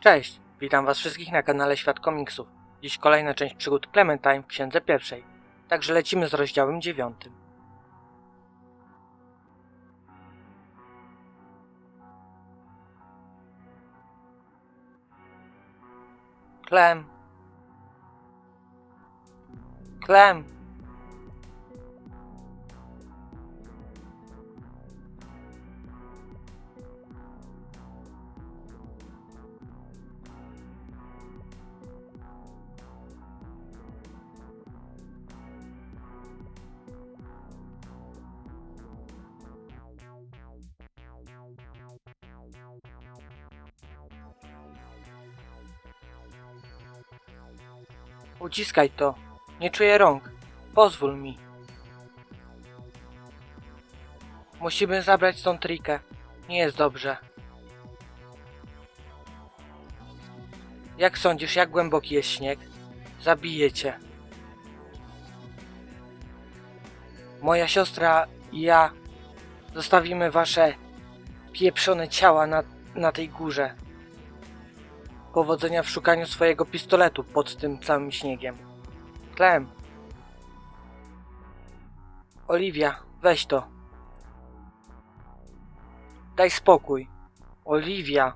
Cześć, witam was wszystkich na kanale Świat Komiksów. Dziś kolejna część przygód Clementine w księdze pierwszej. Także lecimy z rozdziałem dziewiątym. Clem. Clem. Uciskaj to. Nie czuję rąk. Pozwól mi. Musimy zabrać stąd Rikę. Nie jest dobrze. Jak sądzisz, jak głęboki jest śnieg? Zabiję cię. Moja siostra i ja zostawimy wasze pieprzone ciała na, na tej górze. Powodzenia w szukaniu swojego pistoletu pod tym całym śniegiem. Clem. Oliwia, weź to. Daj spokój. Oliwia.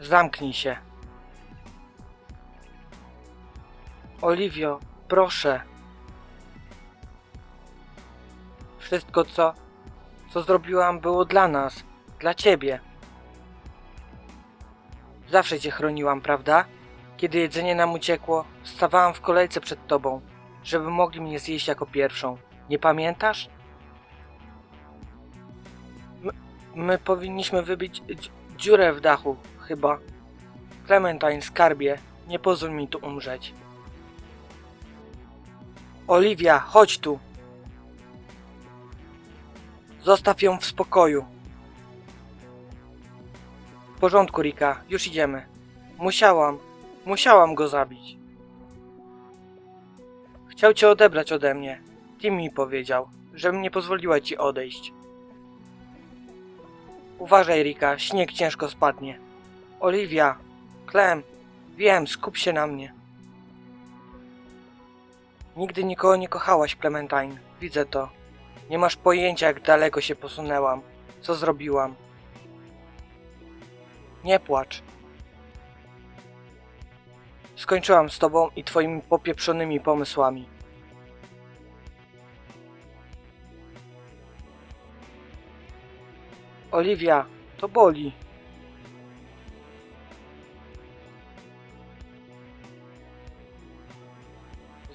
Zamknij się. Oliwio, proszę. Wszystko co co zrobiłam było dla nas, dla ciebie. Zawsze cię chroniłam, prawda? Kiedy jedzenie nam uciekło, stawałam w kolejce przed tobą, żeby mogli mnie zjeść jako pierwszą. Nie pamiętasz? My, my powinniśmy wybić dzi- dziurę w dachu, chyba. Clementine, skarbie, nie pozwól mi tu umrzeć. Oliwia, chodź tu. Zostaw ją w spokoju. W porządku, Rika, już idziemy. Musiałam, musiałam go zabić. Chciał cię odebrać ode mnie. Tim mi powiedział, żebym nie pozwoliła ci odejść. Uważaj, Rika, śnieg ciężko spadnie. Oliwia, Clem, wiem, skup się na mnie. Nigdy nikogo nie kochałaś, Clementine. Widzę to. Nie masz pojęcia, jak daleko się posunęłam. Co zrobiłam? Nie płacz. Skończyłam z tobą i twoimi popieprzonymi pomysłami. Oliwia, to boli.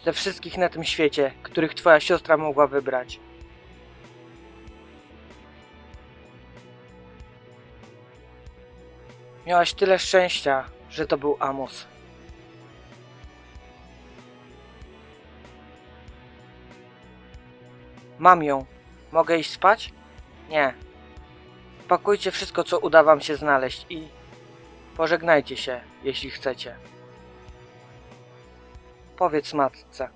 Ze wszystkich na tym świecie, których twoja siostra mogła wybrać. Miałaś tyle szczęścia, że to był Amos. Mam ją. Mogę iść spać? Nie. Pakujcie wszystko, co uda wam się znaleźć i pożegnajcie się, jeśli chcecie. Powiedz matce.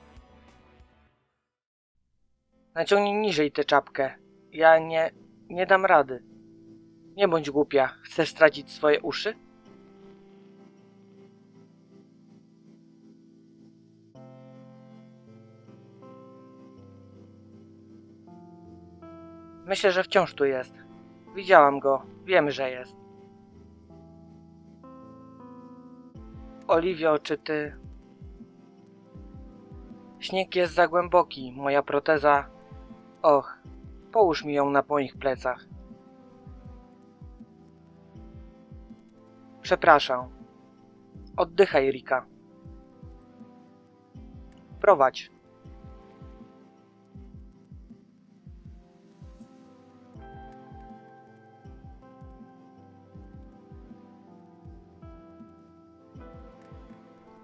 Naciągnij niżej tę czapkę. Ja nie... nie dam rady. Nie bądź głupia. Chcesz stracić swoje uszy? Myślę, że wciąż tu jest. Widziałam go. Wiemy, że jest. Oliwio, czy ty... Śnieg jest za głęboki. Moja proteza... Och, połóż mi ją na moich plecach. Przepraszam. Oddychaj, Rika. Prowadź.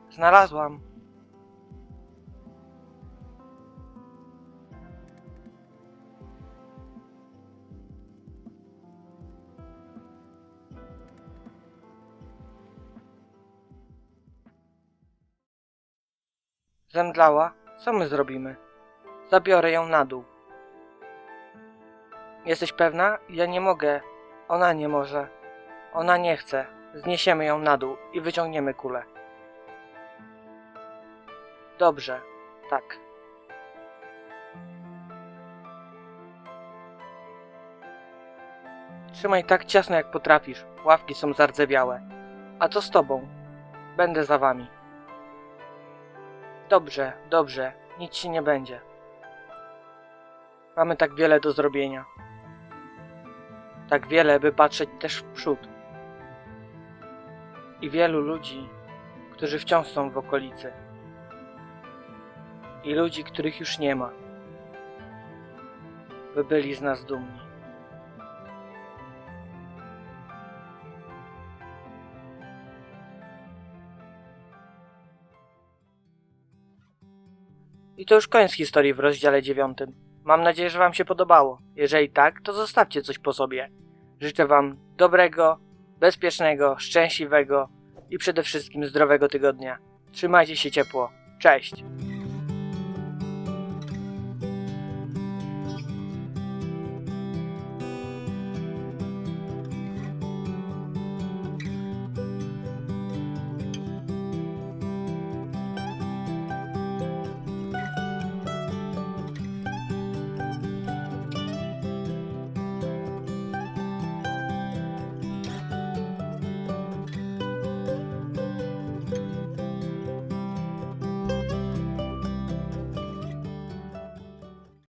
Znalazłam. Zemdlała? Co my zrobimy? Zabiorę ją na dół. Jesteś pewna? Ja nie mogę. Ona nie może. Ona nie chce. Zniesiemy ją na dół i wyciągniemy kulę. Dobrze, tak. Trzymaj tak ciasno jak potrafisz. Ławki są zardzewiałe. A co z tobą? Będę za wami. Dobrze, dobrze. Nic ci nie będzie. Mamy tak wiele do zrobienia. Tak wiele, by patrzeć też w przód. I wielu ludzi, którzy wciąż są w okolicy. I ludzi, których już nie ma. By byli z nas dumni. I to już koniec historii w rozdziale 9. Mam nadzieję, że Wam się podobało. Jeżeli tak, to zostawcie coś po sobie. Życzę Wam dobrego, bezpiecznego, szczęśliwego i przede wszystkim zdrowego tygodnia. Trzymajcie się ciepło. Cześć!